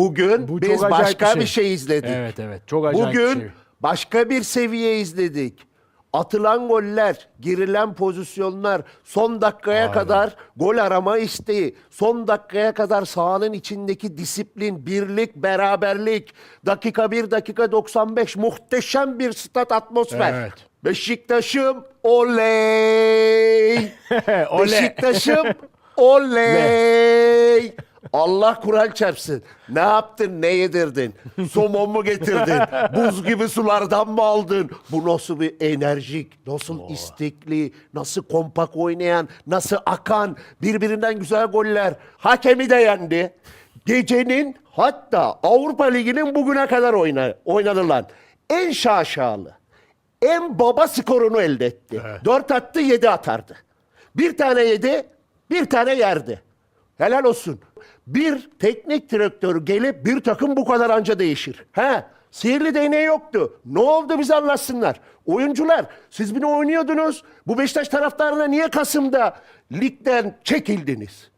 Bugün Bu çok biz acayip başka bir şey. şey izledik. Evet evet. Çok acayip Bugün bir şey. başka bir seviye izledik. Atılan goller, girilen pozisyonlar, son dakikaya kadar gol arama isteği, son dakikaya kadar sahanın içindeki disiplin, birlik, beraberlik, dakika 1, dakika 95 muhteşem bir stat atmosfer. Evet. Beşiktaş'ım oley! Oley. Beşiktaş'ım oley! Allah Kur'an çarpsın. Ne yaptın, ne yedirdin? Somon mu getirdin? Buz gibi sulardan mı aldın? Bu nasıl bir enerjik, nasıl istekli, nasıl kompak oynayan, nasıl akan, birbirinden güzel goller. Hakemi de yendi. Gecenin hatta Avrupa Ligi'nin bugüne kadar oyna, oynanılan en şaşalı, en baba skorunu elde etti. Dört attı, yedi atardı. Bir tane yedi, bir tane yerdi. Helal olsun. Bir teknik direktör gelip bir takım bu kadar anca değişir. He, sihirli değneği yoktu. Ne oldu bize anlatsınlar. Oyuncular, siz bunu oynuyordunuz. Bu Beşiktaş taraftarına niye Kasım'da ligden çekildiniz?